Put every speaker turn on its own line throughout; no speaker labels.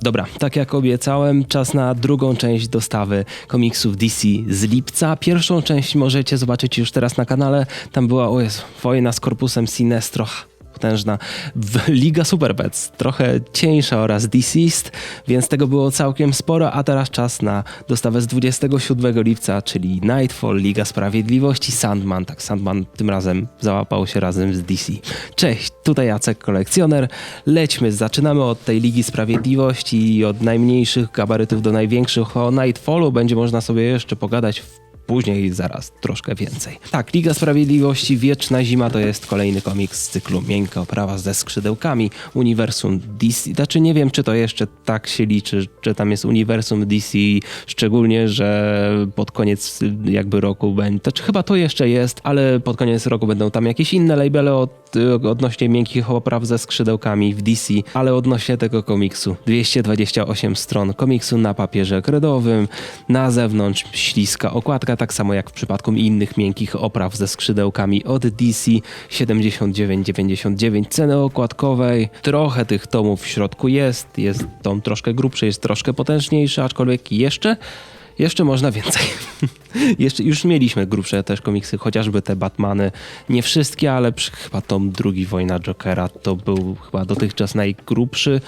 Dobra, tak jak obiecałem, czas na drugą część dostawy komiksów DC z lipca. Pierwszą część możecie zobaczyć już teraz na kanale. Tam była, o wojna z korpusem Sinestro. Potężna. Liga Super Pets, trochę cieńsza oraz Deceased, więc tego było całkiem sporo, a teraz czas na dostawę z 27 lipca, czyli Nightfall, Liga Sprawiedliwości, Sandman. Tak, Sandman tym razem załapał się razem z DC. Cześć, tutaj Jacek Kolekcjoner. Lećmy, zaczynamy od tej Ligi Sprawiedliwości i od najmniejszych gabarytów do największych. O Nightfallu będzie można sobie jeszcze pogadać w Później zaraz troszkę więcej. Tak, Liga Sprawiedliwości Wieczna Zima to jest kolejny komiks z cyklu Miękka oprawa ze skrzydełkami Uniwersum DC. Znaczy nie wiem, czy to jeszcze tak się liczy, że tam jest Uniwersum DC, szczególnie, że pod koniec jakby roku będzie, to czy chyba to jeszcze jest, ale pod koniec roku będą tam jakieś inne labele od, odnośnie miękkich opraw ze skrzydełkami w DC, ale odnośnie tego komiksu 228 stron komiksu na papierze kredowym, na zewnątrz śliska okładka, tak samo jak w przypadku innych miękkich opraw ze skrzydełkami od DC 79,99 ceny okładkowej. Trochę tych tomów w środku jest, jest tom troszkę grubszy, jest troszkę potężniejszy, aczkolwiek jeszcze jeszcze można więcej. Jeszcze, już mieliśmy grubsze też komiksy, chociażby te Batmany. Nie wszystkie, ale przy, chyba tom drugi Wojna Jokera to był chyba dotychczas najgrubszy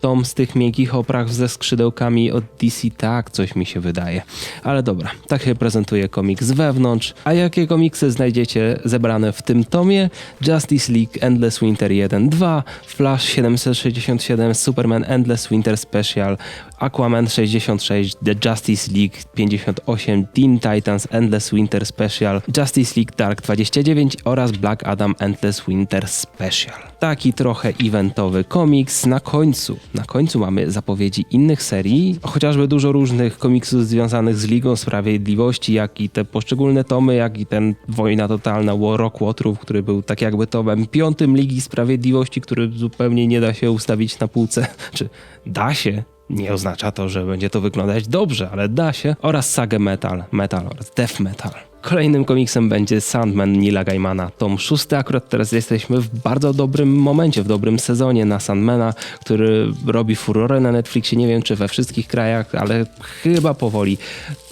tom z tych miękkich opraw ze skrzydełkami od DC, tak coś mi się wydaje. Ale dobra, tak się prezentuje komiks z wewnątrz. A jakie komiksy znajdziecie zebrane w tym tomie? Justice League Endless Winter 1-2, Flash 767, Superman Endless Winter Special, Aquaman 66, The Justice League 58, Teen Titans Endless Winter Special, Justice League Dark 29 oraz Black Adam Endless Winter Special. Taki trochę eventowy komiks. Na końcu, na końcu mamy zapowiedzi innych serii, chociażby dużo różnych komiksów związanych z Ligą Sprawiedliwości, jak i te poszczególne tomy, jak i ten Wojna Totalna Rock Łotrów, który był tak jakby tomem piątym Ligi Sprawiedliwości, który zupełnie nie da się ustawić na półce. Czy da się? Nie oznacza to, że będzie to wyglądać dobrze, ale da się. Oraz sagę Metal, Metal oraz Death Metal. Kolejnym komiksem będzie Sandman Nila Gaimana, tom szósty. Akurat teraz jesteśmy w bardzo dobrym momencie, w dobrym sezonie na Sandmana, który robi furorę na Netflixie. Nie wiem, czy we wszystkich krajach, ale chyba powoli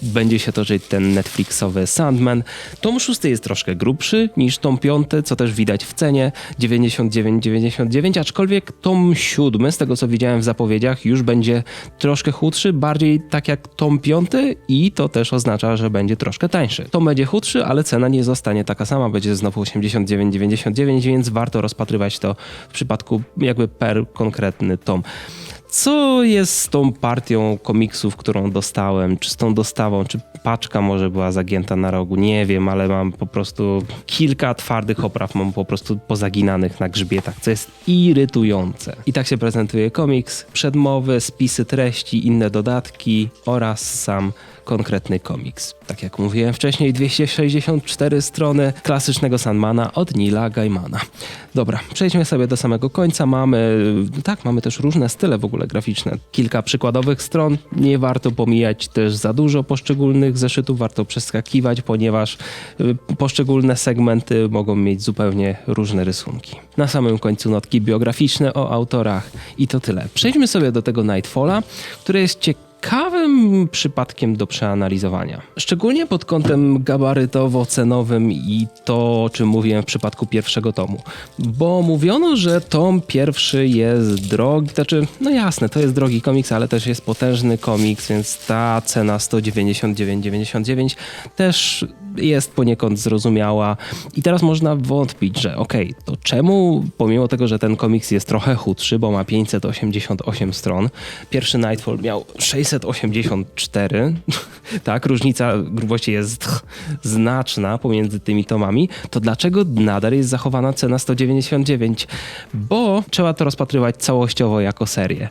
będzie się toczyć ten Netflixowy Sandman. Tom szósty jest troszkę grubszy niż tom piąty, co też widać w cenie 99,99, aczkolwiek tom siódmy, z tego co widziałem w zapowiedziach, już będzie troszkę chudszy, bardziej tak jak tom piąty i to też oznacza, że będzie troszkę tańszy. Tom będzie chudszy, ale cena nie zostanie taka sama, będzie znowu 89,99, więc warto rozpatrywać to w przypadku jakby per konkretny tom. Co jest z tą partią komiksów, którą dostałem? Czy z tą dostawą? Czy paczka może była zagięta na rogu? Nie wiem, ale mam po prostu kilka twardych opraw, mam po prostu pozaginanych na grzbietach, co jest irytujące. I tak się prezentuje komiks. Przedmowy, spisy treści, inne dodatki oraz sam konkretny komiks. Tak jak mówiłem wcześniej, 264 strony klasycznego Sandmana od Nila Gaimana. Dobra, przejdźmy sobie do samego końca. Mamy, tak, mamy też różne style w ogóle graficzne. Kilka przykładowych stron. Nie warto pomijać też za dużo poszczególnych zeszytów, warto przeskakiwać, ponieważ y, poszczególne segmenty mogą mieć zupełnie różne rysunki. Na samym końcu notki biograficzne o autorach i to tyle. Przejdźmy sobie do tego Nightfalla, który jest ciekawy przypadkiem do przeanalizowania. Szczególnie pod kątem gabarytowo-cenowym i to, o czym mówiłem w przypadku pierwszego tomu. Bo mówiono, że tom pierwszy jest drogi, znaczy, no jasne, to jest drogi komiks, ale też jest potężny komiks, więc ta cena 199,99 też jest poniekąd zrozumiała. I teraz można wątpić, że okej, okay, to czemu pomimo tego, że ten komiks jest trochę chudszy, bo ma 588 stron, pierwszy Nightfall miał 684, tak, różnica grubości jest znaczna pomiędzy tymi tomami, to dlaczego nadal jest zachowana cena 199? Bo trzeba to rozpatrywać całościowo jako serię.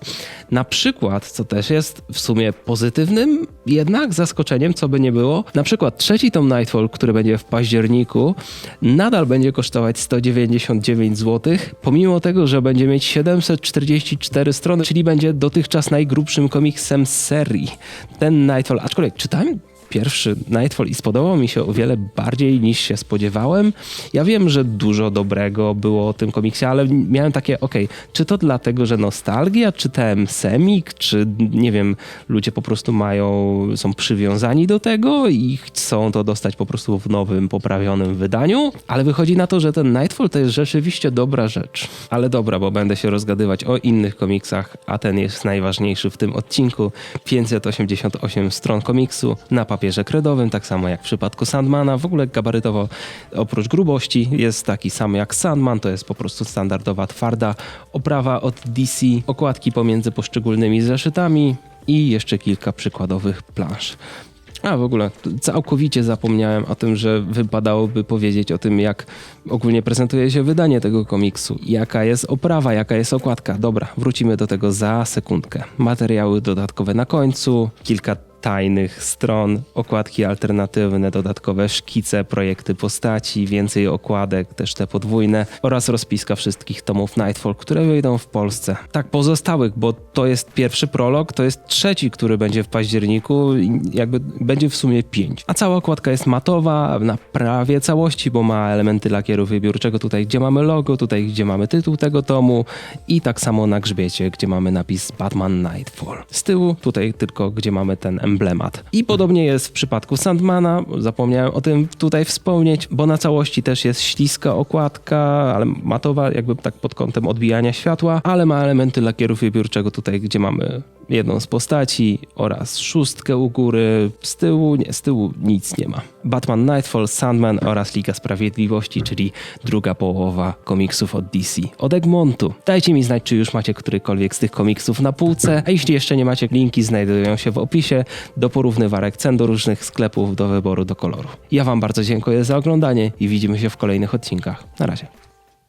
Na przykład, co też jest w sumie pozytywnym, jednak zaskoczeniem, co by nie było, na przykład trzeci tom Nightfall, który będzie w październiku, nadal będzie kosztować 199 zł, pomimo tego, że będzie mieć 744 strony, czyli będzie dotychczas najgrubszym komiksem serii. Ten Nightfall, aczkolwiek czytałem pierwszy Nightfall i spodobał mi się o wiele bardziej niż się spodziewałem. Ja wiem, że dużo dobrego było o tym komiksie, ale miałem takie, okej, czy to dlatego, że nostalgia, czytałem semik, czy nie wiem, ludzie po prostu mają, są przywiązani do tego i chcą to dostać po prostu w nowym, poprawionym wydaniu, ale wychodzi na to, że ten Nightfall to jest rzeczywiście dobra rzecz. Ale dobra, bo będę się rozgadywać o innych komiksach, a ten jest najważniejszy w tym odcinku. 588 stron komiksu na papierze kredowym, tak samo jak w przypadku Sandmana. W ogóle gabarytowo oprócz grubości jest taki sam jak Sandman, to jest po prostu standardowa twarda oprawa od DC, okładki pomiędzy poszczególnymi zeszytami i jeszcze kilka przykładowych plansz. A w ogóle całkowicie zapomniałem o tym, że wypadałoby powiedzieć o tym, jak ogólnie prezentuje się wydanie tego komiksu, jaka jest oprawa, jaka jest okładka. Dobra, wrócimy do tego za sekundkę. Materiały dodatkowe na końcu, kilka tajnych stron, okładki alternatywne, dodatkowe szkice, projekty postaci, więcej okładek, też te podwójne oraz rozpiska wszystkich tomów Nightfall, które wyjdą w Polsce. Tak, pozostałych, bo to jest pierwszy prolog, to jest trzeci, który będzie w październiku jakby będzie w sumie pięć. A cała okładka jest matowa na prawie całości, bo ma elementy lakieru wybiórczego tutaj, gdzie mamy logo, tutaj, gdzie mamy tytuł tego tomu i tak samo na grzbiecie, gdzie mamy napis Batman Nightfall. Z tyłu tutaj tylko, gdzie mamy ten emblemat. I podobnie jest w przypadku Sandmana, zapomniałem o tym tutaj wspomnieć, bo na całości też jest śliska okładka, ale matowa, jakby tak pod kątem odbijania światła, ale ma elementy lakieru wybiórczego tutaj, gdzie mamy jedną z postaci oraz szóstkę u góry. Z tyłu, nie, z tyłu nic nie ma. Batman Nightfall, Sandman oraz Liga Sprawiedliwości, czyli druga połowa komiksów od DC. Od Egmontu. Dajcie mi znać, czy już macie którykolwiek z tych komiksów na półce, a jeśli jeszcze nie macie, linki znajdują się w opisie do porównywarek cen do różnych sklepów do wyboru do koloru. Ja wam bardzo dziękuję za oglądanie i widzimy się w kolejnych odcinkach. Na razie.